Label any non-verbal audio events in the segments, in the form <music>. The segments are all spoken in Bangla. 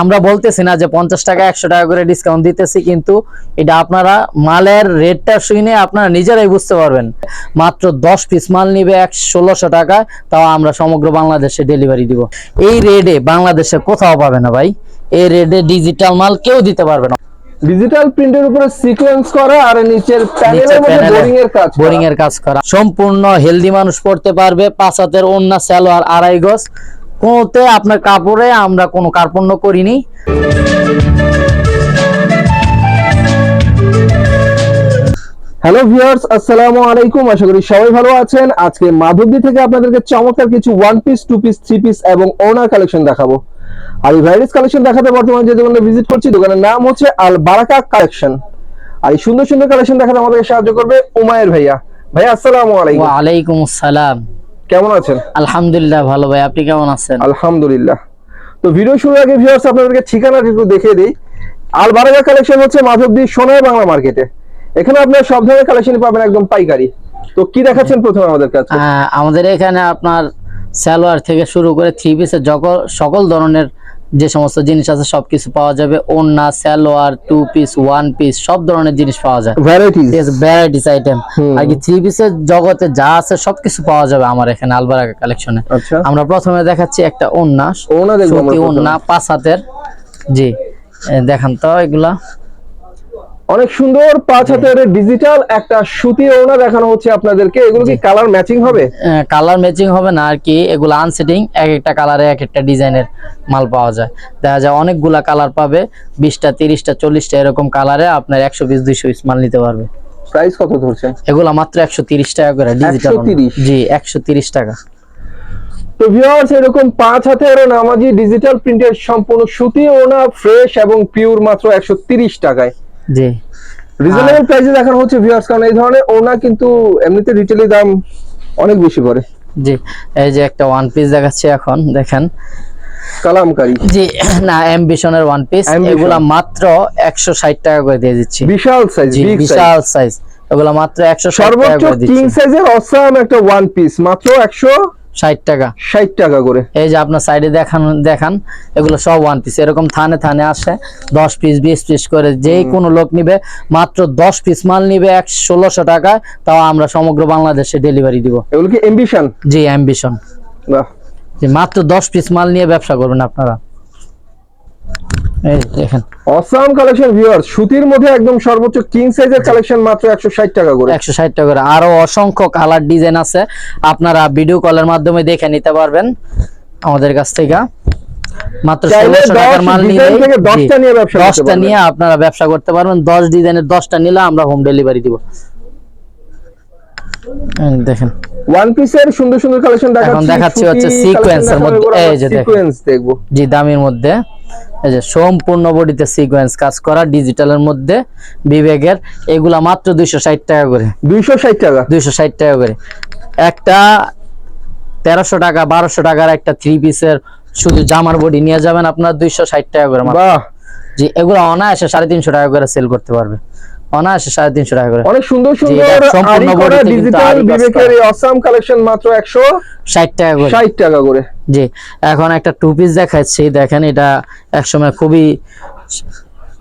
আমরা বলতেছি না যে পঞ্চাশ টাকা একশো টাকা করে ডিসকাউন্ট দিতেছি কিন্তু এটা আপনারা মালের রেটটা শুনে আপনারা নিজেরাই বুঝতে পারবেন। মাত্র দশ পিস মাল নিবে এক ষোলোশো টাকা তাও আমরা সমগ্র বাংলাদেশে ডেলিভারি দিব। এই রেডে বাংলাদেশে কোথাও পাবে না ভাই। এই রেডে ডিজিটাল মাল কেউ দিতে পারবে না। ডিজিটাল প্রিন্টের উপরে সিকোয়েন্স করা আর নিচের প্যানেলের মধ্যে বোরিং এর কাজ বোরিং এর কাজ করা। সম্পূর্ণ হেলদি মানুষ পড়তে পারবে পাঁচ হাতের ওন্না সালোয়ার আড়াই গজ। কোনোতে আপনার কাপড়ে আমরা কোনো কার্পণ্য করিনি। হ্যালো ভিউয়ার্স আসসালামু আলাইকুম। আশা করি সবাই ভালো আছেন। আজকে মাধবদী থেকে আপনাদেরকে চমৎকার কিছু one piece two piece three piece এবং ওনার কালেকশন দেখাবো। আর এই ভ্যারাইটিস কালেকশন দেখাতে বর্তমানে যে দোকানে ভিজিট করছি দোকানের নাম হচ্ছে আল বারাকা কালেকশন আর এই সুন্দর সুন্দর কালেকশন দেখাতে আমাদেরকে সাহায্য করবে উমায়ের ভাইয়া। ভাইয়া আসসালামু আলাইকুম। ওয়ালাইকুম আসসালাম। কেমন আছেন? আলহামদুলিল্লাহ ভালো ভাই। আপনি কেমন আছেন? আলহামদুলিল্লাহ। তো ভিডিও শুরুর আগে ভিউয়ার্স আপনাদেরকে ঠিকানাটা একটু দেখিয়ে দিই। আল বারাকা কালেকশন হচ্ছে মাধবদী সোনার বাংলা মার্কেটে এখানে আপনার সব ধরনের কালেকশন পাবেন একদম পাইকারি। তো কি দেখাচ্ছেন প্রথমে আমাদের কাছে? আমাদের এখানে আপনার সালোয়ার থেকে শুরু করে থ্রি পিসের সকল ধরনের যে সমস্ত জিনিস আছে সবকিছু পাওয়া যাবে। ওন্না salwar two piece one piece সব ধরনের জিনিস পাওয়া যায়। ভ্যারাইটিস ভ্যারাইটিস আইটেম আর কি থ্রি পিসের জগতে যা আছে সবকিছু পাওয়া যাবে আমার এখানে আলবারা কালেকশনে আচ্ছা। আমরা প্রথমে দেখাচ্ছি একটা ওন্না ওন্না পাঁচ হাতের। জি দেখান তো এগুলা। অনেক সুন্দর পাঁচ হাতের ডিজিটাল একটা সুতি ওনা দেখানো হচ্ছে আপনাদেরকে। এগুলো কি কালার ম্যাচিং হবে? কালার ম্যাচিং হবে না আর কি। এগুলো আনসেটিং এক একটা কালারে এক একটা ডিজাইনের মাল পাওয়া যায়। দেখা যায় অনেকগুলা কালার পাবে বিশটা তিরিশটা চল্লিশটা এরকম কালারে আপনার একশো পিস দুইশো পিস মাল নিতে পারবে। প্রাইস কত ধরছে এগুলো মাত্র একশো তিরিশ টাকা করে ডিজিটাল 130? জি একশো তিরিশ টাকা। তো ভিউয়ার্স এরকম পাঁচ হাতের নামাজি ডিজিটাল প্রিন্টের সম্পূর্ণ সুতি ওনা ফ্রেশ এবং পিওর মাত্র একশো তিরিশ টাকায়। জি। রিজনেবল প্রাইসে দেখানো হচ্ছে ভিউয়ার্স কারণ এই ধরনের ওনা কিন্তু এমনিতে রিটেলের দাম অনেক বেশি পড়ে। জি এই যে একটা ওয়ান পিস দেখাচ্ছি এখন দেখেন। কালামকারী। জি <clears throat> না অ্যাম্বিশনের ওয়ান পিস। এগুলা মাত্র একশো ষাট টাকা করে দিয়ে দিচ্ছি। বিশাল সাইজ বিগ সাইজ বিশাল সাইজ এগুলা মাত্র একশো ষাট টাকা করে দিচ্ছি। সর্বোচ্চ কিং সাইজের অসাম একটা ওয়ান পিস মাত্র একশো ষাট টাকা। ষাট টাকা করে। এই যে আপনার সাইডে দেখান দেখান এগুলো সব ওয়ান পিস এরকম থানে থানে আসে দশ পিস বিশ পিস করে যেই কোনো লোক নিবে মাত্র দশ পিস মাল নিবে এক ষোলোশো টাকায় তাও আমরা সমগ্র বাংলাদেশে ডেলিভারি দিব। এগুলো কি এমবিশন জি অ্যাম্বিশন বাহ। যে মাত্র দশ পিস মাল নিয়ে ব্যবসা করবেন আপনারা। এই দেখেন। অসাম কালেকশন ভিউয়ার্স সুতির মধ্যে একদম সর্বোচ্চ কিং সাইজের কালেকশন মাত্র একশো ষাট টাকা করে। একশো ষাট টাকা করে। আরও অসংখ্য কালার ডিজাইন আছে। আপনারা ভিডিও কলের মাধ্যমে দেখে নিতে পারবেন আমাদের কাছ থেকে। মাত্র চাইলে ষোলোশো টাকার মাল থেকে 10টা নিয়ে ব্যবসা করতে দশটা পারবেন। নিয়ে আপনারা ব্যবসা করতে পারবেন। দশ ডিজাইনের দশটা নিলে আমরা হোম ডেলিভারি দিব। দেখেন। ওয়ান পিসের সুন্দর সুন্দর কালেকশন দেখাচ্ছি। দেখাচ্ছি হচ্ছে এর মধ্যে। এই যে দেখেন। সিকোয়েন্স দেখব। জি দামির মধ্যে। এই যে সম্পূর্ণ বডিতে সিকোয়েন্স কাজ করা ডিজিটালের মধ্যে বিবেকের এগুলা মাত্র দুইশো ষাট টাকা করে। দুইশো ষাট টাকা? দুইশো ষাট টাকা করে। একটা তেরোশো টাকা বারোশো টাকার একটা থ্রি পিসের শুধু জামার বডি নিয়ে যাবেন আপনার দুইশো ষাট টাকা করে জি এগুলো অনায়াসে সাড়ে তিনশো টাকা করে সেল করতে পারবে। অনায়াসে সাড়ে তিনশো টাকা করে। অনেক সুন্দর সুন্দর সম্পূর্ণ ডিজিটাল বিবেকের করা। এই অসাম কালেকশন মাত্র একশো ষাট টাকা করে। ষাট টাকা করে। জি এখন একটা টু পিস দেখাচ্ছি। দেখেন এটা একসময় খুবই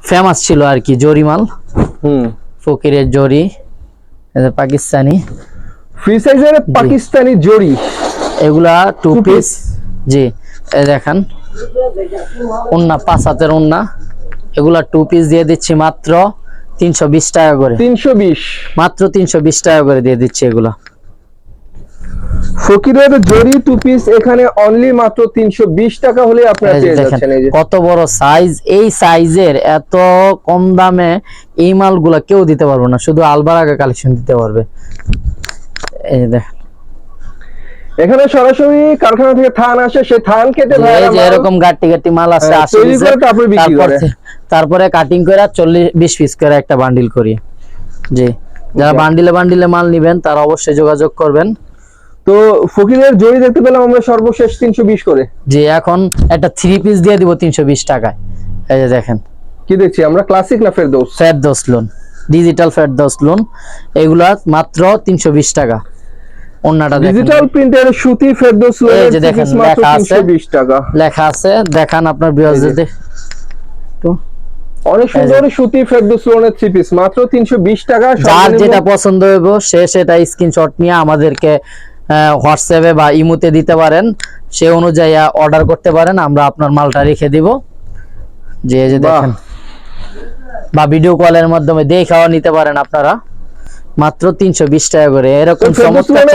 ফেমাস ছিল আর কি জরিমাল। হুম। ফকিরের জরি পাকিস্তানি। ফ্রি সাইজের পাকিস্তানি জড়ি এগুলা টু পিস জি দেখেন উন্না পাঁচ হাতের উন্না। এগুলা টু পিস দিয়ে দিচ্ছি মাত্র তিনশো বিশ টাকা করে। তিনশো বিশ। মাত্র তিনশো বিশ টাকা করে দিয়ে দিচ্ছি এগুলা। ফকিরের জরি টু পিস এখানে অনলি মাত্র তিনশো বিশ টাকা হলে আপনারা পেয়ে যাচ্ছেন এই যে। কত বড় সাইজ এই সাইজের এত কম দামে এই মালগুলা কেউ দিতে পারবে না শুধু আলবারাগা কালেকশন দিতে পারবে। এই দেখেন। এখানে সরাসরি কারখানা থেকে থান আসে সেই থান কেটে এরকম গাট্টি গাট্টি মাল আছে হ্যাঁ, তারপরে বিক্রি করে। থে- তারপরে কাটিং করে চল্লিশ বিশ পিস করে একটা বান্ডিল করি। জি। যারা বান্ডিলে বান্ডিলে মাল নিবেন তারা অবশ্যই যোগাযোগ করবেন। তো ফকিরের জড়ি দেখতে পেলাম আমরা সর্বশেষ তিনশো বিশ করে। যে এখন একটা থ্রি পিস দিয়ে দিব তিনশো বিশ টাকায়। এই যে দেখেন। কি দেখছি আমরা ক্লাসিক না ফেরদৌস ফ্যাট দোস লোন ডিজিটাল ফ্যাট দোস লোন এগুলা মাত্র তিনশো বিশ টাকা। ওন্নাটা দেখেন। ডিজিটাল প্রিন্টের সুতি ফেরদৌস এই যে দেখেন, লেখা আছে। 320 টাকা। লেখা আছে। দেখান আপনার তো অনেক সুন্দর সুতি ফেরদৌস লোনের থ্রি পিস মাত্র 320 টাকা। যার যেটা পছন্দ হইব সে সেটা স্ক্রিনশট নিয়ে আমাদেরকে হোয়াটসঅ্যাপে বা ইমোতে দিতে পারেন। সে অনুযায়ী অর্ডার করতে পারেন। আমরা আপনার মালটা রেখে দিব। যে যে দেখেন। বা ভিডিও কলের মাধ্যমে দেখাও নিতে পারেন আপনারা। মাত্র তিনশো বিশ টাকা করে। এরকম চমৎকার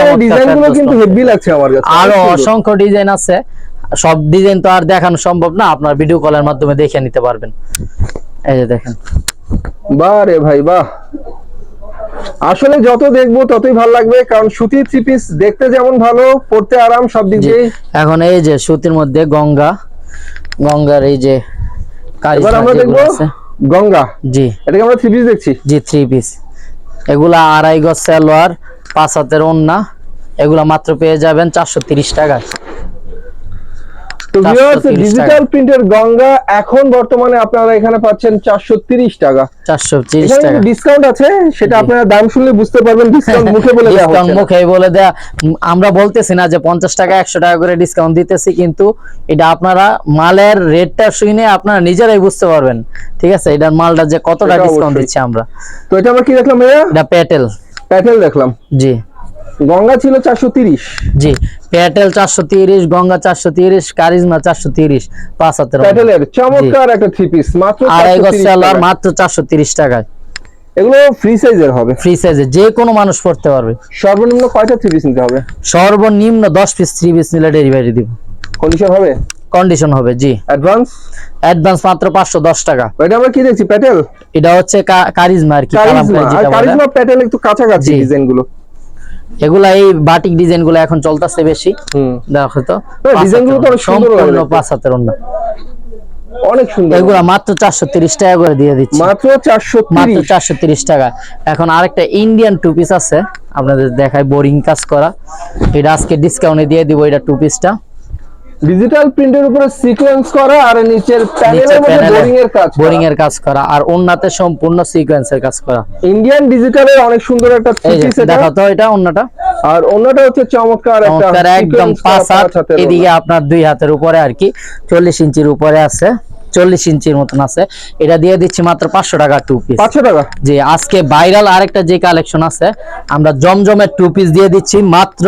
কিন্তু হেভি লাগছে আমার কাছে আরও অসংখ্য ডিজাইন আছে। সব ডিজাইন তো আর দেখানো সম্ভব না আপনার ভিডিও কলের মাধ্যমে দেখে নিতে পারবেন। এই যে দেখেন। বাহ রে ভাই বাহ। আসলে যত দেখব ততই ভালো লাগবে কারণ সুতির থ্রি পিস দেখতে যেমন ভালো পড়তে আরাম সব দিক দিয়ে এখন এই যে সুতির মধ্যে গঙ্গা গঙ্গার এই যে এবার আমরা দেখব গঙ্গা। জি। এটাকে আমরা থ্রি পিস দেখছি। জি থ্রি পিস এগুলা আড়াই গজ সালোয়ার পাঁচ হাতের ওন্না এগুলা মাত্র পেয়ে যাবেন চারশো টাকায়। তো ভিউয়ার্স ডিজিটাল প্রিন্টের গঙ্গা এখন বর্তমানে আপনারা এখানে পাচ্ছেন চারশো তিরিশ টাকা। চারশো তিরিশ এখানে টাকা। ডিসকাউন্ট আছে সেটা আপনারা দাম শুনলে বুঝতে পারবেন ডিসকাউন্ট মুখে বলে দেওয়া ডিসকাউন্ট মুখে বলে দেয়া। আমরা বলতেছি না যে পঞ্চাশ টাকা একশো টাকা করে ডিসকাউন্ট দিতেছি কিন্তু এটা আপনারা মালের রেটটা শুনে আপনারা নিজেরাই বুঝতে পারবেন। ঠিক আছে? এটার মালটা যে কতটা ডিসকাউন্ট। দিচ্ছি আমরা। তো এটা আমরা কি দেখলাম ভাইয়া? এটা প্যাটেল প্যাটেল দেখলাম। জি। গঙ্গা ছিল চারশো তিরিশ। জি প্যাটেল চারশো তিরিশ গঙ্গা চারশো তিরিশ কারিজমা চারশো তিরিশ পাঁচ হাতের প্যাটেলের চমৎকার একটা থ্রি পিস মাত্র আড়াই গজ 430 মাত্র চারশো তিরিশ টাকায়। এগুলো ফ্রি সাইজের হবে। ফ্রি সাইজে যে কোনো মানুষ পড়তে পারবে। সর্বনিম্ন কয়টা থ্রি পিস নিতে হবে? সর্বনিম্ন দশ পিস থ্রি পিস নিলে ডেলিভারি দিব। কন্ডিশন হবে? কন্ডিশন হবে জি। অ্যাডভান্স অ্যাডভান্স মাত্র পাঁচশো দশ টাকা। এটা আমরা কি দেখছি? প্যাটেল এটা হচ্ছে কারিজমা আর কি। কারিজমা। প্যাটেল একটু কাছাকাছি ডিজাইনগুলো। এগুলা এই বাটিক ডিজাইনগুলো এখন চলতেছে বেশি। দেখো তো ডিজাইনগুলো তো সম্পূর্ণ পাঁচ হাতের অন্য অনেক সুন্দর। এগুলা মাত্র চারশো তিরিশ টাকা করে দিয়ে দিচ্ছি। মাত্র চারশো মাত্র তিরিশ চারশো তিরিশ টাকা। এখন আরেকটা ইন্ডিয়ান টু পিস আছে। আপনাদের দেখায় বোরিং কাজ করা। এটা আজকে ডিসকাউন্টে দিয়ে দিব এটা টু। পিসটা ডিজিটাল প্রিন্টের উপরে সিকোয়েন্স করা আর নিচের প্যানেলের মধ্যে বোরিং এর কাজ বোরিং এর কাজ করা আর ওন্নাতে সম্পূর্ণ সিকোয়েন্সের কাজ করা। ইন্ডিয়ান ডিজিটালের অনেক সুন্দর একটা এই এটা দেখো তো এটা ওন্নাটা। আর অন্যটা হচ্ছে চমৎকার একটা একদম পাঁচ হাত এদিকে আপনার দুই হাতের উপরে আর কি চল্লিশ ইঞ্চির উপরে আছে চল্লিশ ইঞ্চির মতন আছে। এটা দিয়ে দিচ্ছি মাত্র পাঁচশো টাকা টু পিস পাঁচশো টাকা? যে আজকে ভাইরাল আরেকটা যে কালেকশন আছে আমরা জমজমের টু পিস দিয়ে দিচ্ছি মাত্র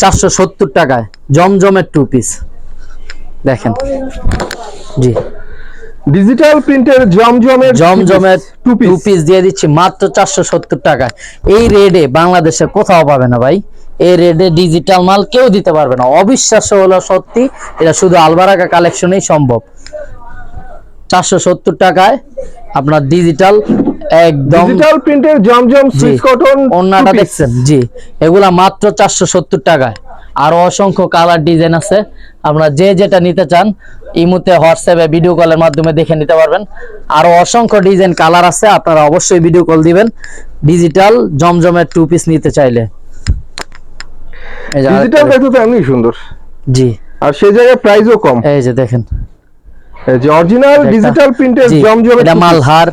চারশো সত্তর টাকায়। জমজমের টু পিস দেখেন। জি। ডিজিটাল প্রিন্টের জমজমের জমজমের টু পিস টু পিস দিয়ে দিচ্ছি মাত্র চারশো সত্তর টাকায়। এই রেডে বাংলাদেশে কোথাও পাবে না ভাই। এই রেডে ডিজিটাল মাল কেউ দিতে পারবে না। অবিশ্বাস্য হলো সত্যি এটা শুধু আলবারাকা কালেকশনেই সম্ভব। চারশো সত্তর টাকায় আপনার ডিজিটাল একদম ডিজিটাল প্রিন্টের জমজম জি। সুইস কটন ওন্নাটা দেখছেন? জি। এগুলা মাত্র চারশো সত্তর টাকায়। আরও অসংখ্য কালার ডিজাইন আছে। আপনারা যে যেটা নিতে চান ইমুতে হোয়াটসঅ্যাপে ভিডিও কলের মাধ্যমে দেখে নিতে পারবেন। আরও অসংখ্য ডিজাইন কালার আছে আপনারা অবশ্যই ভিডিও কল দিবেন। ডিজিটাল জমজমের টু পিস নিতে চাইলে। ডিজিটাল তো এমনি সুন্দর। জি। আর সেই জায়গায় প্রাইসও কম। এই যে দেখেন। এই যে অরিজিনাল ডিজিটাল প্রিন্টের জি, জমজম এটা মালহার।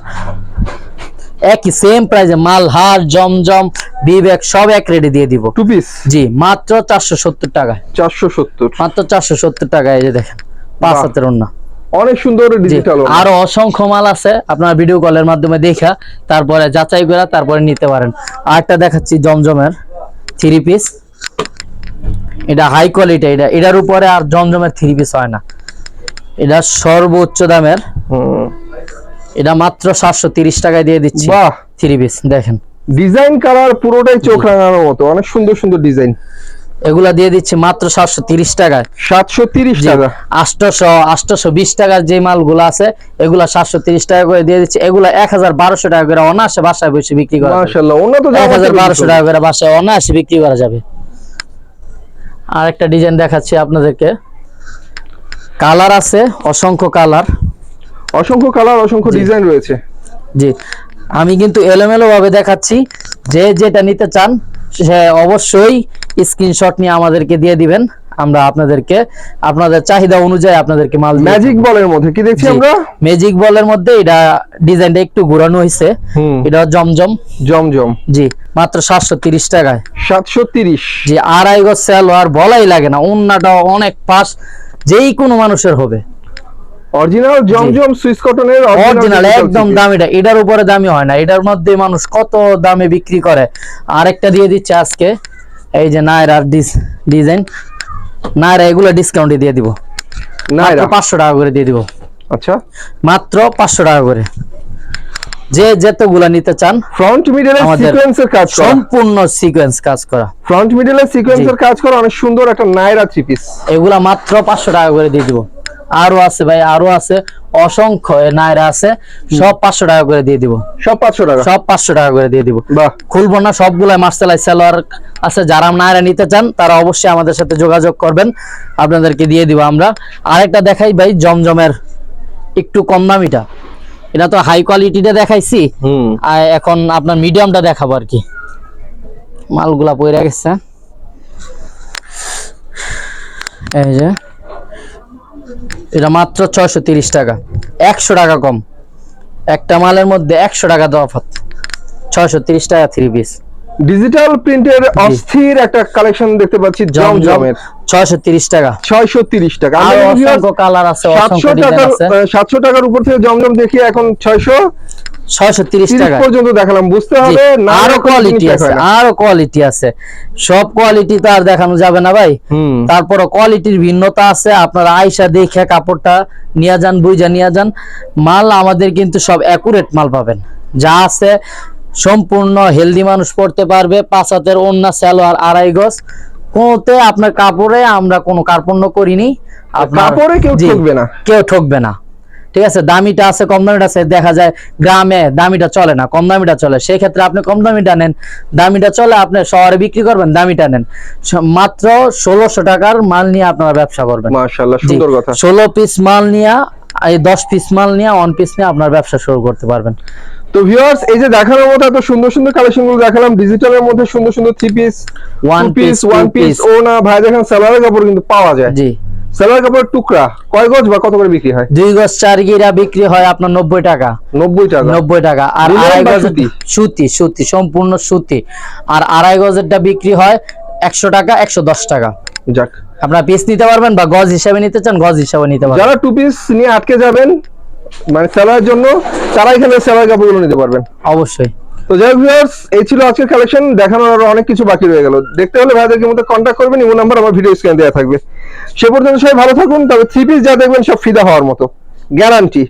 একই সেম প্রাইসে মালহার জমজম বিবেক সব এক রেডি দিয়ে দিব। টু পিস জি মাত্র চারশো সত্তর টাকায়। চারশো সত্তর। মাত্র চারশো সত্তর টাকা এই যে দেখেন পাঁচ। হাতের অন্য অনেক সুন্দর ডিজিটাল আরও অসংখ্য মাল আছে আপনার ভিডিও কলের মাধ্যমে দেখা তারপরে যাচাই করে তারপরে নিতে পারেন। আরেকটা দেখাচ্ছি জমজমের থ্রি পিস এটা হাই কোয়ালিটি এটা এটার উপরে আর জমজমের থ্রি পিস হয় না। এটা সর্বোচ্চ দামের। এটা মাত্র সাতশো তিরিশ টাকায় দিয়ে দিচ্ছি। বাহ। থ্রি পিস দেখেন। ডিজাইন কালার পুরোটাই চোখ রাঙানোর মতো অনেক সুন্দর সুন্দর ডিজাইন এগুলা দিয়ে দিচ্ছি মাত্র সাতশো তিরিশ টাকায়। সাতশো তিরিশ টাকা। আটশোশো আটশোশো বিশ টাকার যে মালগুলো আছে এগুলা সাতশো তিরিশ টাকা করে দিয়ে দিচ্ছে। এগুলা এক হাজার বারোশো টাকা করে অনায়াসে বাসায় বসে বিক্রি করা। মাশাআল্লাহ এক হাজার বারোশো টাকা করে বাসায় অনায়াসে বিক্রি করা যাবে। আর একটা ডিজাইন দেখাচ্ছি আপনাদেরকে। কালার আছে অসংখ্য কালার অসংখ্য কালার অসংখ্য ডিজাইন রয়েছে। জি। আমি কিন্তু এলোমেলো ভাবে দেখাচ্ছি। যে যেটা নিতে চান সে অবশ্যই স্ক্রিনশট নিয়ে আমাদেরকে দিয়ে দিবেন। আমরা আপনাদেরকে আপনাদের চাহিদা অনুযায়ী আপনাদেরকে মাল ম্যাজিক বলের মধ্যে কি দেখছি আমরা? ম্যাজিক বলের মধ্যে এটা ডিজাইনটা একটু ঘোরানো হয়েছে এটা জমজম। জমজম। জি মাত্র সাতশো তিরিশ টাকায়। সাতশো তিরিশ। জি আড়াই গজ আর বলাই লাগে না। অন্যটা অনেক পাশ যেই কোনো মানুষের হবে। অরিজিনাল জমজম সুইস কটনের অরিজিনাল একদম এটার উপরে দামি হয় না। এটার মধ্যে মানুষ কত দামে বিক্রি করে। আরেকটা দিয়ে দিচ্ছে আজকে। এই যে নায়রার ডিজাইন নায়রা এগুলো ডিসকাউন্টে দিয়ে দিব। নাইরা পাঁচশো টাকা করে দিয়ে দিব। আচ্ছা। মাত্র পাঁচশো টাকা করে। যে যতগুলা নিতে চান ফ্রন্ট মিডলে সিকোয়েন্সের কাজ করা। সম্পূর্ণ সিকোয়েন্স কাজ করা। ফ্রন্ট মিডলে সিকোয়েন্সের কাজ করা অনেক সুন্দর একটা নাইরা থ্রি পিস এগুলা মাত্র পাঁচশো টাকা করে দিয়ে দিব। আরও আছে ভাই আরও আছে। অসংখ্য নায়রা আছে। সব পাঁচশো টাকা করে দিয়ে দিব। সব পাঁচশো টাকা? সব পাঁচশো টাকা করে দিয়ে দিব। খুলবো না সবগুলা মার্শালাই সালোয়ার আছে। যারা নায়রা নিতে চান তারা অবশ্যই আমাদের সাথে যোগাযোগ করবেন। আপনাদেরকে দিয়ে দিব আমরা। আরেকটা দেখাই ভাই জমজমের একটু কম দামিটা। এটা তো হাই কোয়ালিটিটা দেখাইছি। হুম। আর এখন আপনার মিডিয়ামটা দেখাবো আর কি। মালগুলা পইরা গেছে। এই যে। এটা মাত্র ছয়শো তিরিশ টাকা। একশো টাকা কম। একটা মালের মধ্যে একশো টাকা তফাৎ ছয়শো তিরিশ টাকা থ্রি পিস ডিজিটাল প্রিন্টের অস্থির একটা কালেকশন দেখতে পাচ্ছি জমজম। জমজমের। ছয়শো তিরিশ টাকা। ছয়শো তিরিশ টাকা। আরও অসংখ্য কালার আছে সাতশো অসংখ্য ডিজাইন টাকার আছে। সাতশো টাকার উপর থেকে জমজম দেখি এখন ছয়শো। ছয়শো তিরিশ তিরিশ টাকা পর্যন্ত দেখালাম বুঝতে জি, হবে না আরও কোয়ালিটি আছে আরও কোয়ালিটি আছে। সব কোয়ালিটি তো আর দেখানো যাবে না ভাই। তারপরে কোয়ালিটির ভিন্নতা আছে আপনারা আয়সা দেখে কাপড়টা নিয়ে যান বুঝা নিয়ে যান। মাল আমাদের কিন্তু সব অ্যাকুরেট মাল পাবেন। যা আছে সম্পূর্ণ হেলদি মানুষ পড়তে পারবে পাঁচ হাতের অন্য সালোয়ার আড়াই গজ। কোনোতে আপনার কাপড়ে আমরা কোনো কার্পণ্য করিনি। কাপড়ে কেউ ঠকবে না। কেউ ঠকবে না। ঠিক আছে? দামিটা আছে কম দামিটা আছে দেখা যায় গ্রামে দামিটা চলে না কম দামিটা চলে। সেই ক্ষেত্রে আপনি কম দামিটা নেন। দামিটা চলে আপনি শহরে বিক্রি করবেন দামিটা নেন। মাত্র ষোলোশো টাকার মাল নিয়ে আপনারা ব্যবসা করবেন। মাশাআল্লাহ সুন্দর কথা। ষোলো পিস মাল নিয়ে এই দশ পিস মাল নিয়ে ওয়ান পিস নিয়ে আপনার ব্যবসা শুরু করতে পারবেন। তো ভিউয়ার্স এই যে দেখানোর মতো এত সুন্দর সুন্দর কালেকশনগুলো দেখালাম ডিজিটালের মধ্যে সুন্দর সুন্দর three piece one piece piece one piece ও না ভাই দেখেন সালোয়ারের কাপড় কিন্তু পাওয়া যায়। জি। সালোয়ার কাপড়ের টুকরা কয় গজ বা কত করে বিক্রি হয়? দুই গজ চার গিরা বিক্রি হয় আপনার নব্বই টাকা। নব্বই টাকা? নব্বই টাকা। আর আড়াই বা গজের সুতি? সুতি সম্পূর্ণ সুতি। আর আড়াই গজেরটা বিক্রি হয় একশো টাকা একশো দশ টাকা। যাক। আপনারা পিস নিতে পারবেন বা গজ হিসাবে নিতে চান গজ হিসাবে নিতে পারবেন। যারা টু পিস নিয়ে আটকে যাবেন মানে সেলার জন্য তারা এখানে সেলার কাপড়গুলো নিতে পারবেন। অবশ্যই। তো যাই ভিউয়ার্স এই ছিল আজকের কালেকশন দেখানোর আরও অনেক কিছু বাকি রয়ে গেল। দেখতে হলে ভাইদেরকে মধ্যে কন্ট্যাক্ট করবেন ইমো নাম্বার আমার ভিডিও স্ক্যান দেওয়া থাকবে। সে পর্যন্ত সবাই ভালো থাকুন, তবে থ্রি পিস যা দেখবেন সব ফিদা হওয়ার মতো। গ্যারান্টি